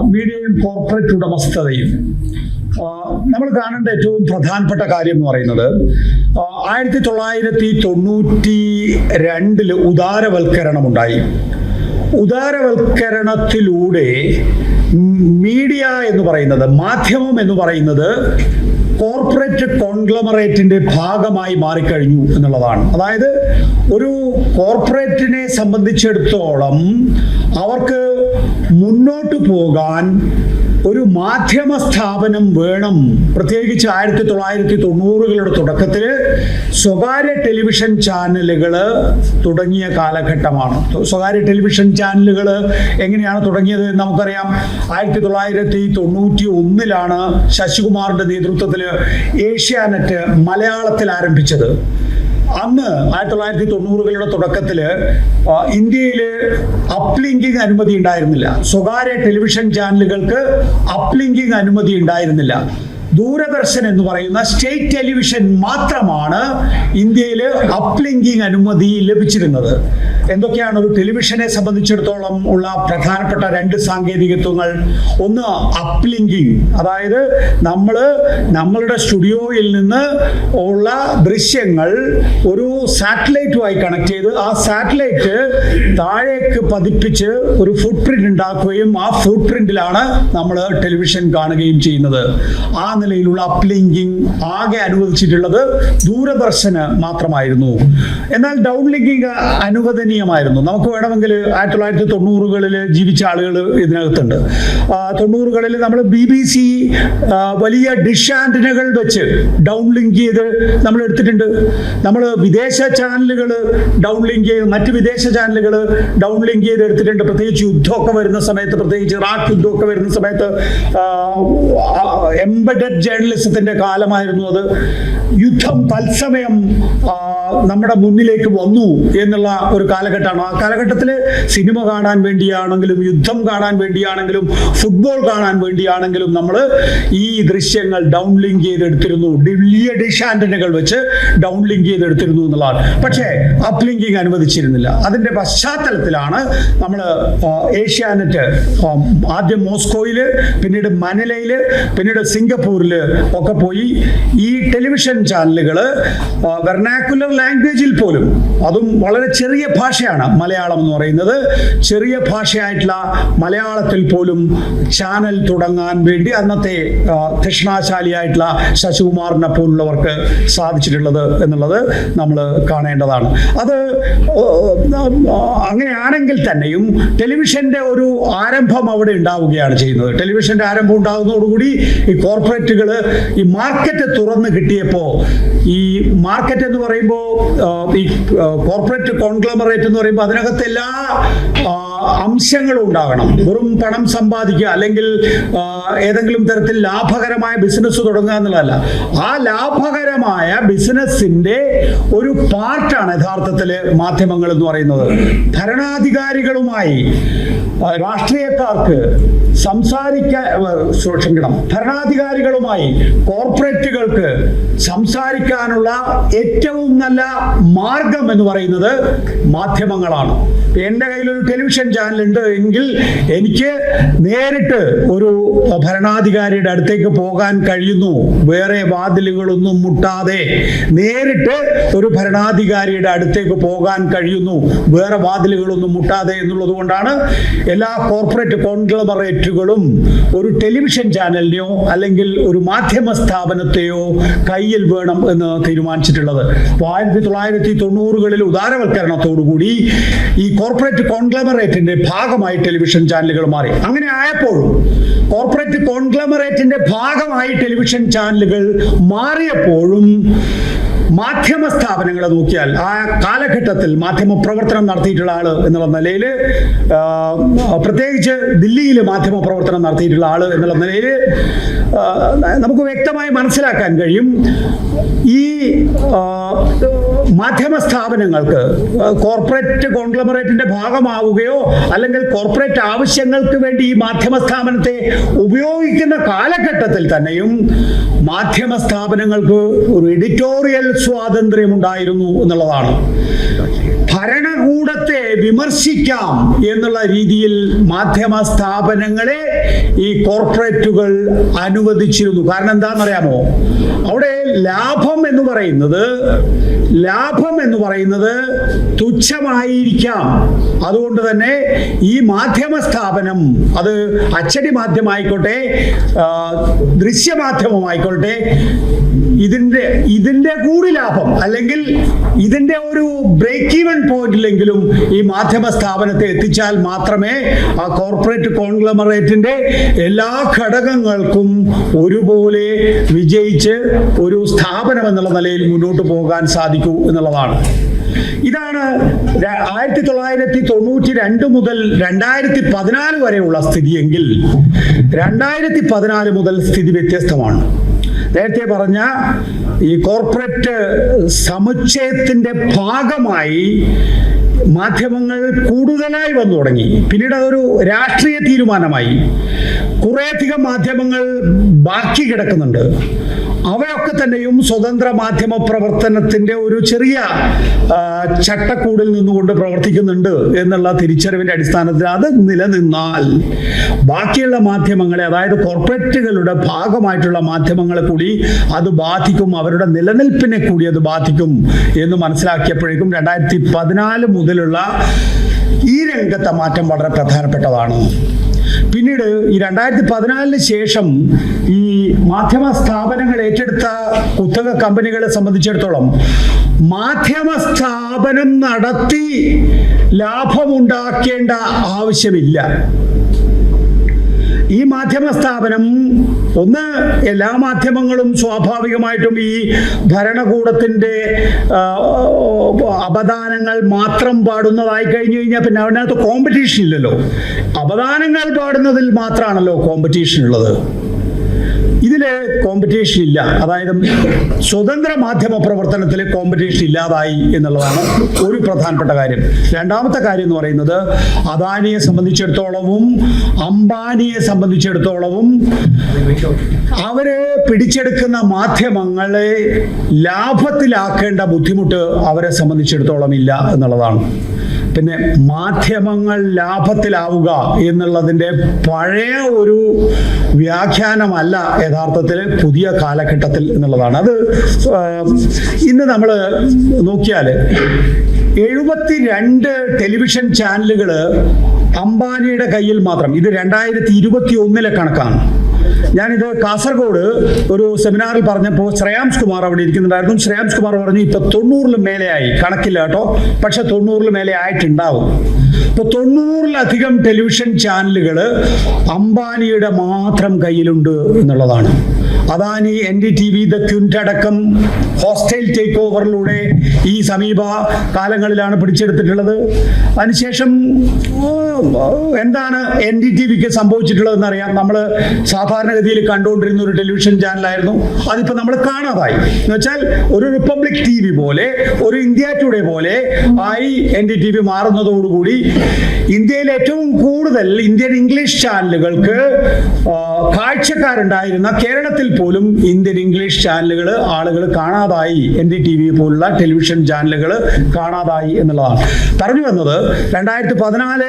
മീഡിയയും കോർപ്പറേറ്റ് ഉടമസ്ഥതയും. നമ്മൾ കാണേണ്ട ഏറ്റവും പ്രധാനപ്പെട്ട കാര്യം എന്ന് പറയുന്നത് ആയിരത്തി തൊള്ളായിരത്തി തൊണ്ണൂറ്റി രണ്ടിൽ ഉദാരവൽക്കരണം ഉണ്ടായി. ഉദാരവൽക്കരണത്തിലൂടെ മീഡിയ എന്ന് പറയുന്നത് മാധ്യമം എന്ന് പറയുന്നത് കോർപ്പറേറ്റ് കോൺഗ്ലമറേറ്റിന്റെ ഭാഗമായി മാറിക്കഴിഞ്ഞു എന്നുള്ളതാണ്. അതായത് ഒരു കോർപ്പറേറ്റിനെ സംബന്ധിച്ചിടത്തോളം അവർക്ക് മുന്നോട്ട് പോകാൻ ഒരു മാധ്യമ സ്ഥാപനം വേണം. പ്രത്യേകിച്ച് ആയിരത്തി തൊള്ളായിരത്തി തൊണ്ണൂറുകളുടെ തുടക്കത്തിൽ സ്വകാര്യ ടെലിവിഷൻ ചാനലുകൾ തുടങ്ങിയ കാലഘട്ടമാണ്. സ്വകാര്യ ടെലിവിഷൻ ചാനലുകൾ എങ്ങനെയാണ് തുടങ്ങിയത് നമുക്കറിയാം. ആയിരത്തി തൊള്ളായിരത്തി തൊണ്ണൂറ്റി ഒന്നിലാണ് ശശികുമാറിന്റെ നേതൃത്വത്തിൽ ഏഷ്യാനെറ്റ് മലയാളത്തിൽ ആരംഭിച്ചത്. അന്ന് ആയിരത്തി തൊള്ളായിരത്തി തൊണ്ണൂറുകളുടെ തുടക്കത്തിൽ ഇന്ത്യയിൽ അപ്ലിങ്കിങ് അനുമതി ഉണ്ടായിരുന്നില്ല. സ്വകാര്യ ടെലിവിഷൻ ചാനലുകൾക്ക് അപ്ലിങ്കിങ് അനുമതി ഉണ്ടായിരുന്നില്ല. ദൂരദർശൻ എന്ന് പറയുന്ന സ്റ്റേറ്റ് ടെലിവിഷൻ മാത്രമാണ് ഇന്ത്യയിൽ അപ്ലിങ്കിങ് അനുമതി ലഭിച്ചിരുന്നത്. എന്തൊക്കെയാണ് ഒരു ടെലിവിഷനെ സംബന്ധിച്ചിടത്തോളം ഉള്ള പ്രധാനപ്പെട്ട രണ്ട് സാങ്കേതികത്വങ്ങൾ. ഒന്ന് അപ്ലിങ്കിങ്. അതായത് നമ്മൾ നമ്മളുടെ സ്റ്റുഡിയോയിൽ നിന്ന് ഉള്ള ദൃശ്യങ്ങൾ ഒരു സാറ്റലൈറ്റുമായി കണക്ട് ചെയ്ത് ആ സാറ്റലൈറ്റ് താഴേക്ക് പതിപ്പിച്ച് ഒരു ഫുട് പ്രിന്റ് ഉണ്ടാക്കുകയും ആ ഫുട് പ്രിന്റിലാണ് നമ്മൾ ടെലിവിഷൻ കാണുകയും ചെയ്യുന്നത്. ആ നിലയിലുള്ള അപ്ലിങ്കിങ് ആകെ അനുവദിച്ചിട്ടുള്ളത് ദൂരദർശന് മാത്രമായിരുന്നു. എന്നാൽ ഡൗൺ ലിങ്കിങ് അനുവദനീയമായിരുന്നു. നമുക്ക് വേണമെങ്കിൽ ആയിരത്തി തൊള്ളായിരത്തി തൊണ്ണൂറുകളിൽ ജീവിച്ച ആളുകൾ ഇതിനകത്തുണ്ട് തൊണ്ണൂറുകളിൽ നമ്മൾ ബി ബി സി വലിയ ഡിഷ് വെച്ച് ഡൗൺ ലിങ്ക് ചെയ്ത് നമ്മൾ എടുത്തിട്ടുണ്ട്. നമ്മൾ വിദേശ ചാനലുകൾ ഡൗൺ ലിങ്ക് ചെയ്ത് മറ്റ് വിദേശ ചാനലുകൾ ഡൗൺ ലിങ്ക് ചെയ്ത് എടുത്തിട്ടുണ്ട്. പ്രത്യേകിച്ച് യുദ്ധമൊക്കെ വരുന്ന സമയത്ത് പ്രത്യേകിച്ച് ഇറാഖ് യുദ്ധമൊക്കെ വരുന്ന സമയത്ത് എംബഡഡ് ജേർണലിസത്തിന്റെ കാലമായിരുന്നു അത്. യുദ്ധം തത്സമയം നമ്മുടെ മുന്നിലേക്ക് വന്നു എന്നുള്ള ഒരു കാലഘട്ടമാണ്. ആ കാലഘട്ടത്തിൽ സിനിമ കാണാൻ വേണ്ടിയാണെങ്കിലും യുദ്ധം കാണാൻ വേണ്ടിയാണെങ്കിലും ഫുട്ബോൾ കാണാൻ വേണ്ടിയാണെങ്കിലും നമ്മൾ ഈ ദൃശ്യങ്ങൾ ഡൗൺ ലിങ്ക് ചെയ്തെടുത്തിരുന്നു. വലിയ ഡിഷ് ആന്റനകൾ വെച്ച് ഡൗൺ ലിങ്ക് ചെയ്തെടുത്തിരുന്നു എന്നുള്ളതാണ്. പക്ഷേ അപ്പ് ലിങ്കിങ് അനുവദിച്ചിരുന്നില്ല. അതിന്റെ പശ്ചാത്തലത്തിലാണ് നമ്മൾ ഏഷ്യാനെറ്റ് ആദ്യം മോസ്കോയിൽ പിന്നീട് മനലയിൽ പിന്നീട് സിംഗപ്പൂരിൽ ഒക്കെ പോയി ഈ ടെലിവിഷൻ ചാനലുകൾ വെർണാക്കുലർ ലാംഗ്വേജിൽ പോലും അതും വളരെ ചെറിയ ഭാഷയാണ് മലയാളം എന്ന് പറയുന്നത്. ചെറിയ ഭാഷയായിട്ടുള്ള മലയാളത്തിൽ പോലും ചാനൽ തുടങ്ങാൻ വേണ്ടി അന്നത്തെ ആ, തൃഷ്ണാശാലിയായിട്ടുള്ള ശശികുമാറിനെ പോലുള്ളവർക്ക് സാധിച്ചിട്ടുള്ളത് എന്നുള്ളത് നമ്മൾ കാണേണ്ടതാണ്. അത് അങ്ങനെയാണെങ്കിൽ തന്നെയും ടെലിവിഷന്റെ ഒരു ആരംഭം അവിടെ ഉണ്ടാവുകയാണ് ചെയ്യുന്നത്. ടെലിവിഷന്റെ ആരംഭം ഉണ്ടാകുന്നതോടുകൂടി ഈ കോർപ്പറേറ്റുകൾ ഈ മാർക്കറ്റ് തുറന്ന് കിട്ടിയപ്പോൾ ഈ മാർക്കറ്റ് എന്ന് പറയുമ്പോൾ ഈ കോർപ്പറേറ്റ് കോൺഗ്ലമറേറ്റ് എന്ന് പറയുമ്പോൾ അതിനകത്ത് എല്ലാ ആ, അംശങ്ങളും ഉണ്ടാകണം വെറും പണം സമ്പാദിക്കുക അല്ലെങ്കിൽ ഏതെങ്കിലും തരത്തിൽ ലാഭകരമായ ബിസിനസ് തുടങ്ങുക എന്നുള്ളതല്ല. ആ ലാഭകരമായ ബിസിനസ്സിന്റെ ഒരു പാർട്ടാണ് യഥാർത്ഥത്തിൽ മാധ്യമങ്ങൾ എന്ന് പറയുന്നത്. ഭരണാധികാരികളുമായി രാഷ്ട്രീയക്കാർക്ക് സംസാരിക്കാൻ ക്ഷമിക്കണം. ഭരണാധികാരികളുമായി കോർപ്പറേറ്റുകൾക്ക് സംസാരിക്കാനുള്ള ഏറ്റവും നല്ല മാർഗം എന്ന് പറയുന്നത് മാധ്യമങ്ങളാണ്. എന്റെ കയ്യിൽ ഒരു ടെലിവിഷൻ ചാനൽ ഉണ്ട് എങ്കിൽ എനിക്ക് നേരിട്ട് ഒരു ഭരണാധികാരിയുടെ അടുത്തേക്ക് പോകാൻ കഴിയുന്നു. വേറെ വാതിലുകളൊന്നും മുട്ടാതെ നേരിട്ട് ഒരു ഭരണാധികാരിയുടെ അടുത്തേക്ക് പോകാൻ കഴിയുന്നു. വേറെ വാതിലുകളൊന്നും മുട്ടാതെ എന്നുള്ളത് കൊണ്ടാണ് എല്ലാ കോർപ്പറേറ്റ് കോൺഗ്ലമറേറ്റുകളും ഒരു ടെലിവിഷൻ ചാനലിനെയോ അല്ലെങ്കിൽ ഒരു മാധ്യമ സ്ഥാപനത്തെയോ കയ്യിൽ വേണം എന്ന് തീരുമാനിച്ചിട്ടുള്ളത്. അപ്പോൾ ആയിരത്തി തൊള്ളായിരത്തി തൊണ്ണൂറുകളിൽ ഉദാരവൽക്കരണത്തോടുകൂടി ഈ കോർപ്പറേറ്റ് കോൺഗ്ലമറേറ്റിന്റെ ഭാഗമായി ടെലിവിഷൻ ചാനലുകൾ മാറി. അങ്ങനെ ആയപ്പോഴും കോർപ്പറേറ്റ് കോൺഗ്ലമറേറ്റിന്റെ ഭാഗമായി ടെലിവിഷൻ ചാനലുകൾ മാറിയപ്പോഴും മാധ്യമ സ്ഥാപനങ്ങളെ നോക്കിയാൽ ആ കാലഘട്ടത്തിൽ മാധ്യമ പ്രവർത്തനം നടത്തിയിട്ടുള്ള ആൾ എന്നുള്ള നിലയിൽ പ്രത്യേകിച്ച് ദില്ലിയിൽ മാധ്യമ പ്രവർത്തനം നടത്തിയിട്ടുള്ള ആൾ എന്നുള്ള നിലയിൽ നമുക്ക് വ്യക്തമായി മനസ്സിലാക്കാൻ കഴിയും. ഈ മാധ്യമ സ്ഥാപനങ്ങൾക്ക് കോർപ്പറേറ്റ് കോൺഗ്ലമറേറ്റിന്റെ ഭാഗമാവുകയോ അല്ലെങ്കിൽ കോർപ്പറേറ്റ് ആവശ്യങ്ങൾക്ക് വേണ്ടി ഈ മാധ്യമ സ്ഥാപനത്തെ ഉപയോഗിക്കുന്ന കാലഘട്ടത്തിൽ തന്നെയും മാധ്യമ സ്ഥാപനങ്ങൾക്ക് ഒരു എഡിറ്റോറിയൽ സ്വാതന്ത്ര്യം ഉണ്ടായിരുന്നു എന്നുള്ളതാണ്. ഭരണകൂടത്തെ വിമർശിക്കാം എന്നുള്ള രീതിയിൽ മാധ്യമ സ്ഥാപനങ്ങളെ ഈ കോർപ്പറേറ്റുകൾ അനുവദിച്ചിരുന്നു. കാരണം എന്താണെന്നറിയാമോ? അവിടെ ലാഭം എന്ന് പറയുന്നത് ലാഭം എന്ന് പറയുന്നത് തുച്ഛമായിരിക്കാം. അതുകൊണ്ട് തന്നെ ഈ മാധ്യമ സ്ഥാപനം അത് അച്ചടി മാധ്യമമായിക്കോട്ടെ ദൃശ്യമാധ്യമമായിക്കോട്ടെ ഇതിന്റെ ഇതിന്റെ കൂടി ലാഭം അല്ലെങ്കിൽ ഇതിന്റെ ഒരു ബ്രേക്ക് ഈവൻ പോയിന്റിലെങ്കിലും ഈ മാധ്യമ സ്ഥാപനത്തെ എത്തിച്ചാൽ മാത്രമേ ആ കോർപ്പറേറ്റ് കോൺഗ്ലമറേറ്റിന്റെ എല്ലാ ഘടകങ്ങൾക്കും ഒരുപോലെ വിജയിച്ച് ഒരു സ്ഥാപനം എന്നുള്ള നിലയിൽ മുന്നോട്ട് പോകാൻ സാധിക്കൂ എന്നുള്ളതാണ്. ഇതാണ് ആയിരത്തി തൊള്ളായിരത്തി തൊണ്ണൂറ്റി രണ്ട് മുതൽ രണ്ടായിരത്തി പതിനാല് വരെയുള്ള സ്ഥിതിയെങ്കിൽ രണ്ടായിരത്തി പതിനാല് മുതൽ സ്ഥിതി വ്യത്യസ്തമാണ്. നേരത്തെ പറഞ്ഞ ഈ കോർപ്പറേറ്റ് സമുച്ചയത്തിന്റെ ഭാഗമായി മാധ്യമങ്ങൾ കൂടുതലായി വന്നു തുടങ്ങി. പിന്നീട് അതൊരു രാഷ്ട്രീയ തീരുമാനമായി. കുറേയധികം മാധ്യമങ്ങൾ ബാക്കി കിടക്കുന്നുണ്ട്. അവയൊക്കെ തന്നെയും സ്വതന്ത്ര മാധ്യമ പ്രവർത്തനത്തിന്റെ ഒരു ചെറിയ ചട്ടക്കൂടിൽ നിന്നുകൊണ്ട് പ്രവർത്തിക്കുന്നുണ്ട് എന്നുള്ള തിരിച്ചറിവിന്റെ അടിസ്ഥാനത്തിൽ അത് നിലനിന്നാൽ ബാക്കിയുള്ള മാധ്യമങ്ങളെ അതായത് കോർപ്പറേറ്റുകളുടെ ഭാഗമായിട്ടുള്ള മാധ്യമങ്ങളെ കൂടി അത് ബാധിക്കും അവരുടെ നിലനിൽപ്പിനെ കൂടി അത് ബാധിക്കും എന്ന് മനസ്സിലാക്കിയപ്പോഴേക്കും രണ്ടായിരത്തി പതിനാല് മുതലുള്ള ഈ രംഗത്തെ മാറ്റം വളരെ പ്രധാനപ്പെട്ടതാണ്. പിന്നീട് ഈ രണ്ടായിരത്തി പതിനാലിന് ശേഷം ഈ മാധ്യമ സ്ഥാപനങ്ങൾ ഏറ്റെടുത്ത കുത്തക കമ്പനികളെ സംബന്ധിച്ചിടത്തോളം മാധ്യമ സ്ഥാപനം നടത്തി ലാഭമുണ്ടാക്കേണ്ട ആവശ്യമില്ല. ഈ മാധ്യമ സ്ഥാപനം ഒന്ന് എല്ലാ മാധ്യമങ്ങളും സ്വാഭാവികമായിട്ടും ഈ ഭരണകൂടത്തിന്റെ അപദാനങ്ങൾ മാത്രം പാടുന്നതായി കഴിഞ്ഞു കഴിഞ്ഞാൽ പിന്നെ അതിനകത്ത് കോമ്പറ്റീഷൻ ഇല്ലല്ലോ. അപദാനങ്ങൾ പാടുന്നതിൽ മാത്രമാണല്ലോ കോമ്പറ്റീഷൻ ഉള്ളത്. ഇതിൽ കോമ്പറ്റീഷൻ ഇല്ല. അതായത് സ്വതന്ത്ര മാധ്യമ പ്രവർത്തനത്തിൽ കോമ്പറ്റീഷൻ ഇല്ലാതായി എന്നുള്ളതാണ് ഒരു പ്രധാനപ്പെട്ട കാര്യം. രണ്ടാമത്തെ കാര്യം എന്ന് പറയുന്നത് അദാനിയെ സംബന്ധിച്ചിടത്തോളവും അംബാനിയെ സംബന്ധിച്ചിടത്തോളവും അവരെ പിടിച്ചെടുക്കുന്ന മാധ്യമങ്ങളെ ലാഭത്തിലാക്കേണ്ട ബുദ്ധിമുട്ട് അവരെ സംബന്ധിച്ചിടത്തോളം ഇല്ല എന്നുള്ളതാണ്. പിന്നെ മാധ്യമങ്ങൾ ലാഭത്തിലാവുക എന്നുള്ളതിന്റെ പഴയ ഒരു വ്യാഖ്യാനമല്ല യഥാർത്ഥത്തിൽ പുതിയ കാലഘട്ടത്തിൽ എന്നുള്ളതാണ്. അത് ഇന്ന് നമ്മൾ നോക്കിയാൽ എഴുപത്തി രണ്ട് ടെലിവിഷൻ ചാനലുകൾ അംബാനിയുടെ കയ്യിൽ മാത്രം ഇത് രണ്ടായിരത്തി ഇരുപത്തി ഒന്നിലെ കണക്കാണ്. ഞാനിത് കാസർഗോഡ് ഒരു സെമിനാറിൽ പറഞ്ഞപ്പോൾ ശ്രേയാംസ് കുമാർ അവിടെ ഇരിക്കുന്നുണ്ടായിരുന്നു. ശ്രേയാംസ് കുമാർ പറഞ്ഞു ഇപ്പൊ തൊണ്ണൂറിൽ മേലെയായി. കണക്കില്ല കേട്ടോ. പക്ഷെ തൊണ്ണൂറിൽ മേലെ ആയിട്ടുണ്ടാവും. ഇപ്പൊ തൊണ്ണൂറിലധികം ടെലിവിഷൻ ചാനലുകൾ അംബാനിയുടെ മാത്രം കയ്യിലുണ്ട് എന്നുള്ളതാണ്. Adani N D T V the Quint അടക്കം ഹോസ്റ്റൈൽ ടേക്ക് ഓവറിലൂടെ ഈ സമീപ കാലങ്ങളിലാണ് പിടിച്ചെടുത്തിട്ടുള്ളത്. അതിനുശേഷം എന്താണ് എൻ ഡി ടി വിക്ക് സംഭവിച്ചിട്ടുള്ളതെന്ന് അറിയാം നമ്മൾ സാധാരണഗതിയിൽ കണ്ടുകൊണ്ടിരുന്ന ഒരു ടെലിവിഷൻ ചാനലായിരുന്നു. അതിപ്പോൾ നമ്മൾ കാണാതായി. എന്ന് വെച്ചാൽ ഒരു റിപ്പബ്ലിക് ടി വി പോലെ ഒരു ഇന്ത്യ ടുഡേ പോലെ ആയി എൻ ഡി ടി വി മാറുന്നതോടുകൂടി ഇന്ത്യയിൽ ഏറ്റവും കൂടുതൽ ഇന്ത്യൻ ഇംഗ്ലീഷ് ചാനലുകൾക്ക് കാഴ്ചക്കാരുണ്ടായിരുന്ന കേരളത്തിൽ പോലും ഇന്ത്യൻ ഇംഗ്ലീഷ് ചാനലുകൾ ആളുകൾ കാണാതായി. എൻ ഡി ടി വി പോലുള്ള ടെലിവിഷൻ ചാനലുകൾ കാണാതായി എന്നുള്ളതാണ്. പറഞ്ഞു വന്നത് രണ്ടായിരത്തി പതിനാല്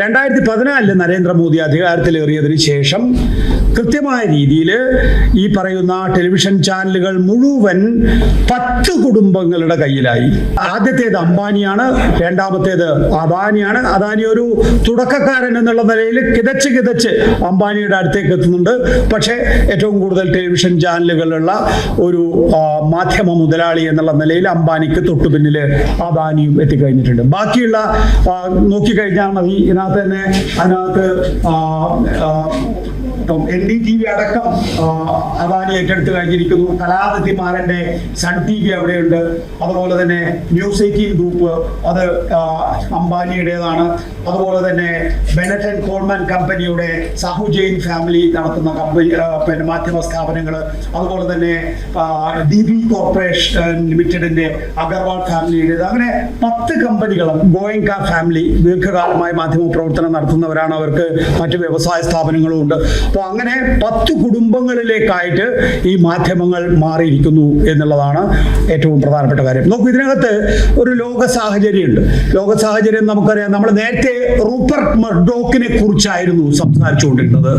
രണ്ടായിരത്തി പതിനാലിൽ നരേന്ദ്രമോദി അധികാരത്തിലേറിയതിന് ശേഷം കൃത്യമായ രീതിയിൽ ഈ പറയുന്ന ടെലിവിഷൻ ചാനലുകൾ മുഴുവൻ പത്ത് കുടുംബങ്ങളുടെ കയ്യിലായി. ആദ്യത്തേത് അംബാനിയാണ് രണ്ടാമത്തേത് അദാനിയാണ്. അദാനി ഒരു തുടക്കക്കാരൻ എന്നുള്ള നിലയിൽ കിതച്ച് കിതച്ച് അംബാനിയുടെ അടുത്തേക്ക് എത്തുന്നുണ്ട്. പക്ഷേ ഏറ്റവും കൂടുതൽ ടെലിവിഷൻ ചാനലുകളുള്ള ഒരു മാധ്യമ മുതലാളി എന്നുള്ള നിലയിൽ അംബാനിക്ക് തൊട്ടു പിന്നിൽ അദാനിയും എത്തിക്കഴിഞ്ഞിട്ടുണ്ട്. ബാക്കിയുള്ള നോക്കിക്കഴിഞ്ഞാൽ മതി. ഇതിനകത്ത് തന്നെ അതിനകത്ത് ഇപ്പം എൻ ഡി ടി വി അടക്കം അദാനി ഏറ്റെടുത്ത് കഴിഞ്ഞിരിക്കുന്നു. കലാനിധിമാരന്റെ സൺ ടി വി അവിടെയുണ്ട്. അതുപോലെ തന്നെ ന്യൂസ് എയ്റ്റീൻ ഗ്രൂപ്പ് അത് അംബാനിയുടേതാണ്. അതുപോലെ തന്നെ ബെനറ്റ് ആൻഡ് കോൾമാൻ കമ്പനിയുടെ സാഹു ജെയിൻ ഫാമിലി നടത്തുന്ന കമ്പനി പിന്നെ മാധ്യമ സ്ഥാപനങ്ങൾ അതുപോലെ തന്നെ ഡി ബി കോർപ്പറേഷൻ ലിമിറ്റഡിന്റെ അഗർവാൾ ഫാമിലിയുടേത് അങ്ങനെ പത്ത് കമ്പനികളും ഗോയങ്ക ഫാമിലി ദീർഘകാലമായി മാധ്യമ പ്രവർത്തനം നടത്തുന്നവരാണ് അവർക്ക് മറ്റ് വ്യവസായ സ്ഥാപനങ്ങളും ഉണ്ട്. അപ്പോൾ അങ്ങനെ പത്ത് കുടുംബങ്ങളിലേക്കായിട്ട് ഈ മാധ്യമങ്ങൾ മാറിയിരിക്കുന്നു എന്നുള്ളതാണ് ഏറ്റവും പ്രധാനപ്പെട്ട കാര്യം. നോക്കൂ ഇതിനകത്ത് ഒരു ലോക സാഹചര്യമുണ്ട്. ലോക സാഹചര്യം നമുക്കറിയാം. നമ്മൾ നേരത്തെ റൂപ്പർട്ട് മർഡോക്കിനെ കുറിച്ചായിരുന്നു സംസാരിച്ചുകൊണ്ടിരുന്നത്.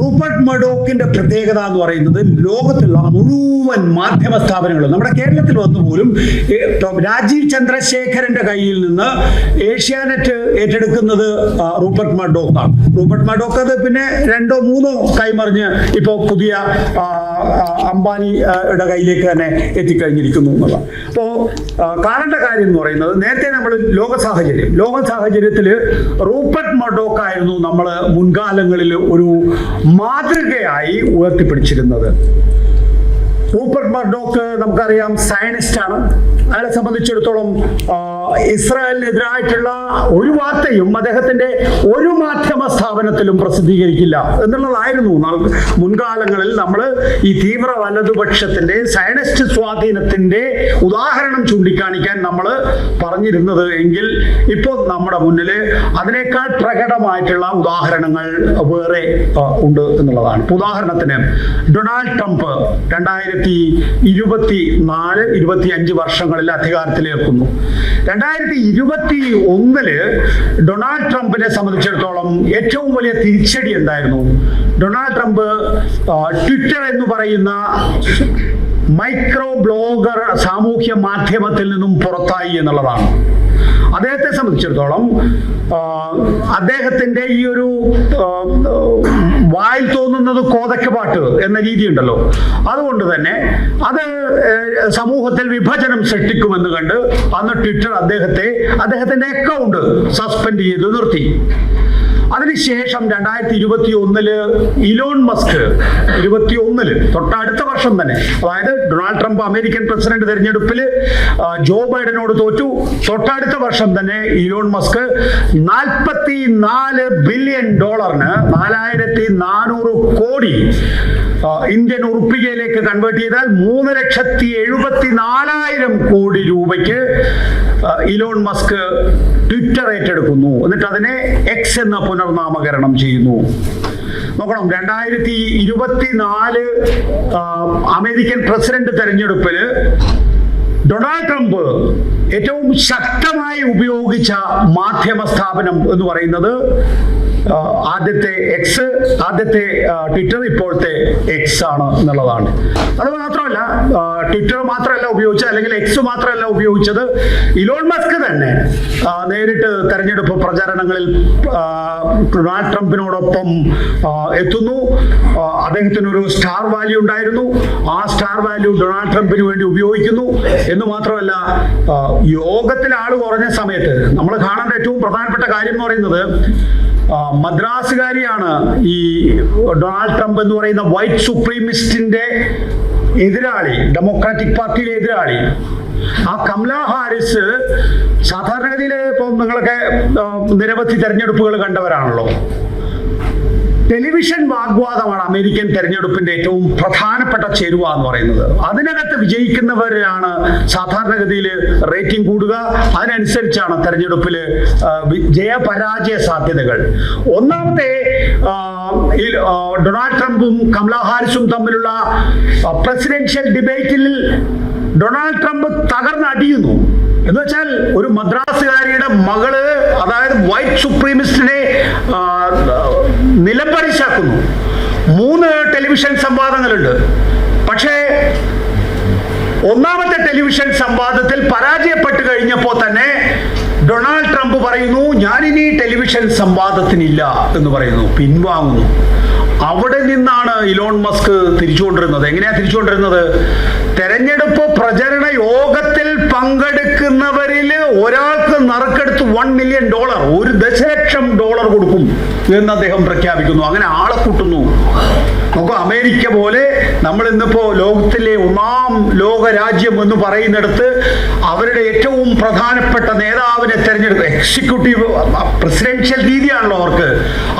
റൂപ്പർട്ട് മഡോക്കിന്റെ പ്രത്യേകത എന്ന് പറയുന്നത് ലോകത്തുള്ള മുഴുവൻ മാധ്യമ സ്ഥാപനങ്ങളും നമ്മുടെ കേരളത്തിൽ വന്നുപോലും രാജീവ് ചന്ദ്രശേഖരന്റെ കയ്യിൽ നിന്ന് ഏഷ്യാനെറ്റ് ഏറ്റെടുക്കുന്നത് റൂപ്പർട്ട് മർഡോക്കാണ്. റൂപ്പർട്ട് മർഡോക്ക് അത് പിന്നെ രണ്ടോ മൂന്നോ കൈമറിഞ്ഞ് ഇപ്പോൾ പുതിയ അംബാനിയുടെ കയ്യിലേക്ക് തന്നെ എത്തിക്കഴിഞ്ഞിരിക്കുന്നു എന്നുള്ള അപ്പോൾ കാണേണ്ട കാര്യം എന്ന് പറയുന്നത് നേരത്തെ നമ്മൾ ലോക സാഹചര്യം ലോക സാഹചര്യത്തിൽ റൂപ്പർട്ട് മഡോക്ക് ആയിരുന്നു നമ്മൾ മുൻകാലങ്ങളിൽ ഒരു മാതൃകയായി ഉയർത്തിപ്പിടിച്ചിരുന്നത്. റൂപ്പർട്ട് മർഡോക്ക് നമുക്കറിയാം സയനിസ്റ്റ് ആണ് അയാളെ സംബന്ധിച്ചിടത്തോളം ഇസ്രായേലിനെതിരായിട്ടുള്ള ഒരു വാർത്തയും അദ്ദേഹത്തിന്റെ ഒരു മാധ്യമ സ്ഥാപനത്തിലും പ്രസിദ്ധീകരിക്കില്ല എന്നുള്ളതായിരുന്നു. മുൻകാലങ്ങളിൽ നമ്മൾ ഈ തീവ്ര വലതുപക്ഷത്തിന്റെ സയനിസ്റ്റ് സ്വാധീനത്തിന്റെ ഉദാഹരണം ചൂണ്ടിക്കാണിക്കാൻ നമ്മൾ പറഞ്ഞിരുന്നത് എങ്കിൽ ഇപ്പോൾ നമ്മുടെ മുന്നിൽ അതിനേക്കാൾ പ്രകടമായിട്ടുള്ള ഉദാഹരണങ്ങൾ വേറെ ഉണ്ട് എന്നുള്ളതാണ്. ഉദാഹരണത്തിന് ഡൊണാൾഡ് ട്രംപ് രണ്ടായിരത്തി ഇരുപത്തി നാല് ഇരുപത്തി അഞ്ച് വർഷങ്ങളിൽ അധികാരത്തിലേർക്കുന്നു. രണ്ടായിരത്തി ഇരുപത്തി ഒന്നിൽ ഡൊണാൾഡ് ട്രംപിനെ സംബന്ധിച്ചിടത്തോളം ഏറ്റവും വലിയ തിരിച്ചടി എന്തായിരുന്നു? ഡൊണാൾഡ് ട്രംപ് ട്വിറ്റർ എന്ന് പറയുന്ന മൈക്രോ ബ്ലോഗർ സാമൂഹ്യ മാധ്യമത്തിൽ നിന്നും പുറത്തായി എന്നുള്ളതാണ്. അദ്ദേഹത്തെ സംബന്ധിച്ചിടത്തോളം അദ്ദേഹത്തിന്റെ ഈ ഒരു വായിൽ തോന്നുന്നത് കോതക്കപാട്ട് എന്ന രീതി ഉണ്ടല്ലോ അതുകൊണ്ട് തന്നെ അത് സമൂഹത്തിൽ വിഭജനം സൃഷ്ടിക്കുമെന്ന് കണ്ട് അന്ന് ട്വിറ്റർ അദ്ദേഹത്തെ അദ്ദേഹത്തിന്റെ അക്കൗണ്ട് സസ്പെൻഡ് ചെയ്ത് നിർത്തി. അതിനുശേഷം രണ്ടായിരത്തി ഇരുപത്തി ഒന്നിൽ ഇലോൺ മസ്ക് ഇരുപത്തി ഒന്നിൽ തൊട്ടടുത്ത വർഷം തന്നെ അതായത് ഡൊണാൾഡ് ട്രംപ് അമേരിക്കൻ പ്രസിഡന്റ് തെരഞ്ഞെടുപ്പിൽ ജോ ബൈഡനോട് തോറ്റു. തൊട്ടടുത്ത വർഷം തന്നെ ഇലോൺ മസ്ക് നാൽപ്പത്തി നാല് ബില്യൺ ഡോളറിന് നാലായിരത്തി നാനൂറ് കോടി ഇന്ത്യൻ ഉറുപ്പികയിലേക്ക് കൺവേർട്ട് ചെയ്താൽ മൂന്ന് ലക്ഷത്തി എഴുപത്തി നാലായിരം കോടി രൂപയ്ക്ക് ഇലോൺ മസ്ക് ട്വിറ്റർ ഏറ്റെടുക്കുന്നു. എന്നിട്ട് അതിനെ എക്സ് എന്ന പുനർനാമകരണം ചെയ്യുന്നു. നോക്കണം രണ്ടായിരത്തി ഇരുപത്തിനാല് അമേരിക്കൻ പ്രസിഡന്റ് തെരഞ്ഞെടുപ്പിൽ ഡൊണാൾഡ് ട്രംപ് ഏറ്റവും ശക്തമായി ഉപയോഗിച്ച മാധ്യമ സ്ഥാപനം എന്ന് പറയുന്നത് ആദ്യത്തെ എക്സ് ആദ്യത്തെ ട്വിറ്റർ ഇപ്പോഴത്തെ എക്സ് ആണ് എന്നുള്ളതാണ്. അത് മാത്രമല്ല ട്വിറ്റർ മാത്രമല്ല ഉപയോഗിച്ച അല്ലെങ്കിൽ എക്സ് മാത്രമല്ല ഉപയോഗിച്ചത് ഇലോൺ മസ്ക് തന്നെ. നേരിട്ട് തെരഞ്ഞെടുപ്പ് പ്രചാരണങ്ങളിൽ ഡൊണാൾഡ് ട്രംപിനോടൊപ്പം എത്തുന്നു. അദ്ദേഹത്തിനൊരു സ്റ്റാർ വാല്യൂ ഉണ്ടായിരുന്നു. ആ സ്റ്റാർ വാല്യൂ ഡൊണാൾഡ് ട്രംപിന് വേണ്ടി ഉപയോഗിക്കുന്നു. എന്ന് മാത്രമല്ല യോഗത്തിൽ ആൾ കുറഞ്ഞ സമയത്ത് നമ്മൾ കാണേണ്ട ഏറ്റവും പ്രധാനപ്പെട്ട കാര്യം എന്ന് പറയുന്നത് മദ്രാസുകാരിയാണ് ഈ ഡൊണാൾഡ് ട്രംപ് എന്ന് പറയുന്ന വൈറ്റ് സുപ്രീമിസ്റ്റിന്റെ എതിരാളി ഡെമോക്രാറ്റിക് പാർട്ടിയിലെ എതിരാളി. ആ കമല ഹാരിസ് സാധാരണഗതിയിൽ ഇപ്പം നിങ്ങളൊക്കെ നിരവധി തെരഞ്ഞെടുപ്പുകൾ കണ്ടവരാണല്ലോ. ടെലിവിഷൻ വാഗ്വാദമാണ് അമേരിക്കൻ തെരഞ്ഞെടുപ്പിന്റെ ഏറ്റവും പ്രധാനപ്പെട്ട ചേരുവ എന്ന് പറയുന്നത്. അതിനകത്ത് വിജയിക്കുന്നവരാണ് സാധാരണഗതിയിൽ റേറ്റിംഗ് കൂടുക. അതിനനുസരിച്ചാണ് തെരഞ്ഞെടുപ്പിൽ ജയപരാജയ സാധ്യതകൾ. ഒന്നാമത്തെ ഡൊണാൾഡ് ട്രംപും കമലാ ഹാരിസും തമ്മിലുള്ള പ്രസിഡൻഷ്യൽ ഡിബേറ്റിൽ ഡൊണാൾഡ് ട്രംപ് തകർന്നടിയുന്നു. എന്ന് വെച്ചാൽ ഒരു മദ്രാസുകാരിയുടെ മകൾ അതായത് വൈറ്റ് സുപ്രീമിസ്റ്റിനെ ആ, നിലംപരിശാക്കുന്നു മൂന്ന് ടെലിവിഷൻ സംവാദങ്ങളുണ്ട്. പക്ഷേ ഒന്നാമത്തെ ടെലിവിഷൻ സംവാദത്തിൽ പരാജയപ്പെട്ടു കഴിഞ്ഞപ്പോൾ തന്നെ ഡൊണാൾഡ് ട്രംപ് പറയുന്നു ഞാനിനി ടെലിവിഷൻ സംവാദത്തിനില്ല എന്ന് പറയുന്നു പിൻവാങ്ങുന്നു. അവിടെ നിന്നാണ് ഇലോൺ മസ്ക് തിരിച്ചുകൊണ്ടിരുന്നത്. എങ്ങനെയാ തിരിച്ചുകൊണ്ടിരുന്നത്? തെരഞ്ഞെടുപ്പ് പ്രചരണ യോഗത്തിൽ പങ്കെടുക്കുന്നവരിൽ ഒരാൾക്ക് നറുക്കെടുത്ത് വൺ മില്യൺ ഡോളർ ഒരു ദശലക്ഷം ഡോളർ കൊടുക്കും എന്ന് അദ്ദേഹം പ്രഖ്യാപിക്കുന്നു. അങ്ങനെ ആളെ കൂട്ടുന്നു. നമുക്ക് അമേരിക്ക പോലെ നമ്മൾ ഇന്നിപ്പോ ലോകത്തിലെ ഒന്നാം ലോക രാജ്യം എന്ന് പറയുന്നിടത്ത് അവരുടെ ഏറ്റവും പ്രധാനപ്പെട്ട നേതാവിനെ തെരഞ്ഞെടുപ്പ് എക്സിക്യൂട്ടീവ് പ്രസിഡൻഷ്യൽ രീതിയാണല്ലോ അവർക്ക്.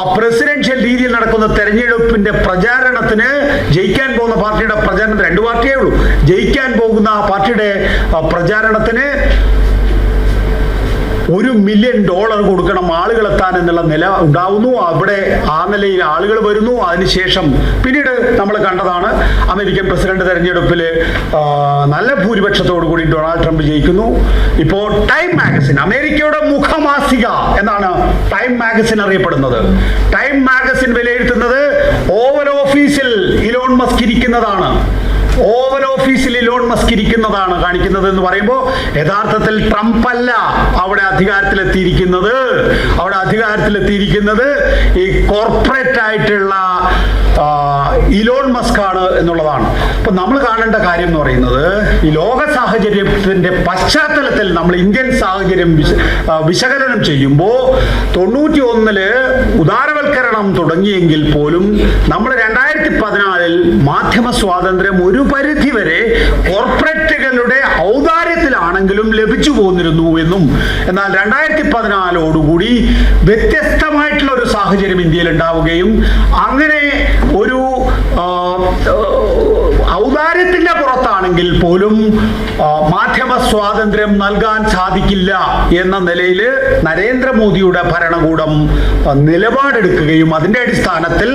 ആ പ്രസിഡൻഷ്യൽ രീതിയിൽ നടക്കുന്ന തെരഞ്ഞെടുപ്പിന്റെ പ്രചാരണത്തിന് ജയിക്കാൻ പോകുന്ന പാർട്ടിയുടെ പ്രചാരണത്തിന് രണ്ട് പാർട്ടിയേ ഉള്ളൂ. ജയിക്കാൻ പോകുന്ന ആ പാർട്ടിയുടെ പ്രചാരണത്തിന് ഒരു മില്യൺ ഡോളർ കൊടുക്കണം ആളുകൾ എത്താൻ എന്നുള്ള നില ഉണ്ടാവുന്നു. അവിടെ ആ നിലയിൽ ആളുകൾ വരുന്നു. അതിനുശേഷം പിന്നീട് നമ്മൾ കണ്ടതാണ് അമേരിക്കൻ പ്രസിഡന്റ് തെരഞ്ഞെടുപ്പിൽ നല്ല ഭൂരിപക്ഷത്തോടു കൂടി ഡൊണാൾഡ് ട്രംപ് ജയിക്കുന്നു. ഇപ്പോൾ ടൈം മാഗസിൻ അമേരിക്കയുടെ മുഖമാസിക എന്നാണ് ടൈം മാഗസിൻ അറിയപ്പെടുന്നത്. ടൈം മാഗസിൻ വിലയിരുത്തുന്നത് ഓവൽ ഓഫീസിൽ ഇലോൺ മസ്ക് ഇരിക്കുന്നതാണ്. ഓവൽ ഓഫീസിൽ ഇലോൺ മസ്ക് ഇരിക്കുന്നതാണ് കാണിക്കുന്നത് എന്ന് പറയുമ്പോൾ യഥാർത്ഥത്തിൽ ട്രംപ് അല്ല അവിടെ അധികാരത്തിലെത്തിയിരിക്കുന്നത്. അവിടെ അധികാരത്തിലെത്തിയിരിക്കുന്നത് ഈ കോർപ്പറേറ്റ് ആയിട്ടുള്ള ആ, ഇലോൺ മസ്ക് ആണ് എന്നുള്ളതാണ് അപ്പൊ നമ്മൾ കാണേണ്ട കാര്യം എന്ന് പറയുന്നത് ഈ ലോക സാഹചര്യത്തിന്റെ പശ്ചാത്തലത്തിൽ നമ്മൾ ഇന്ത്യൻ സാഹചര്യം വിശകലനം ചെയ്യുമ്പോൾ തൊണ്ണൂറ്റി ഒന്നിൽ ഉദാരവൽക്കരണം തുടങ്ങിയെങ്കിൽ പോലും നമ്മൾ രണ്ടായിരത്തി പതിനാലിൽ മാധ്യമ സ്വാതന്ത്ര്യം ഒരു പരിധി വരെ കോർപ്പറേറ്റുകളുടെ ഔദാര്യത്തിലാണെങ്കിലും ലഭിച്ചു പോന്നിരുന്നു എന്നും എന്നാൽ രണ്ടായിരത്തി പതിനാലോടുകൂടി വ്യത്യസ്തമായിട്ടുള്ള ഒരു സാഹചര്യം ഇന്ത്യയിൽ ഉണ്ടാവുകയും അങ്ങനെ ഒരു ഔദാര്യത്തിന്റെ പുറത്താണെങ്കിൽ പോലും മാധ്യമ സ്വാതന്ത്ര്യം നൽകാൻ സാധിക്കില്ല എന്ന നിലയിൽ നരേന്ദ്രമോദിയുടെ ഭരണകൂടം നിലപാടെടുക്കുകയും അതിന്റെ അടിസ്ഥാനത്തിൽ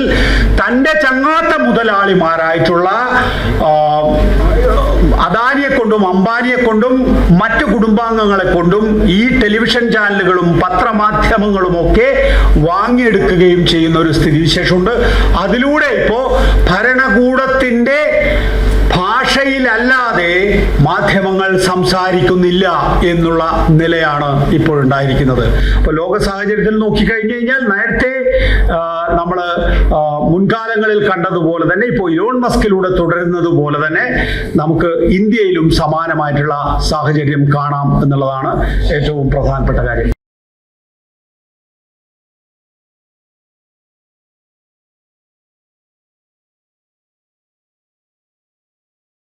തന്റെ ചങ്ങാത്ത മുതലാളിമാരായിട്ടുള്ള അദാനിയെ കൊണ്ടും അംബാനിയെ കൊണ്ടും മറ്റു കുടുംബാംഗങ്ങളെ കൊണ്ടും ഈ ടെലിവിഷൻ ചാനലുകളും പത്രമാധ്യമങ്ങളും ഒക്കെ വാങ്ങിയെടുക്കുകയും ചെയ്യുന്ന ഒരു സ്ഥിതിവിശേഷമുണ്ട്. അതിലൂടെ ഇപ്പോ ഭരണകൂടത്തിന്റെ ഭാഷയിലല്ലാതെ മാധ്യമങ്ങൾ സംസാരിക്കുന്നില്ല എന്നുള്ള നിലയാണ് ഇപ്പോഴുണ്ടായിരിക്കുന്നത്. അപ്പോൾ ലോക സാഹചര്യത്തിൽ നോക്കിക്കഴിഞ്ഞു കഴിഞ്ഞാൽ നേരത്തെ നമ്മൾ മുൻകാലങ്ങളിൽ കണ്ടതുപോലെ തന്നെ ഇപ്പോൾ ഇലോൺ മസ്കിലൂടെ തുടരുന്നത് പോലെ തന്നെ നമുക്ക് ഇന്ത്യയിലും സമാനമായിട്ടുള്ള സാഹചര്യം കാണാം എന്നുള്ളതാണ് ഏറ്റവും പ്രധാനപ്പെട്ട കാര്യം.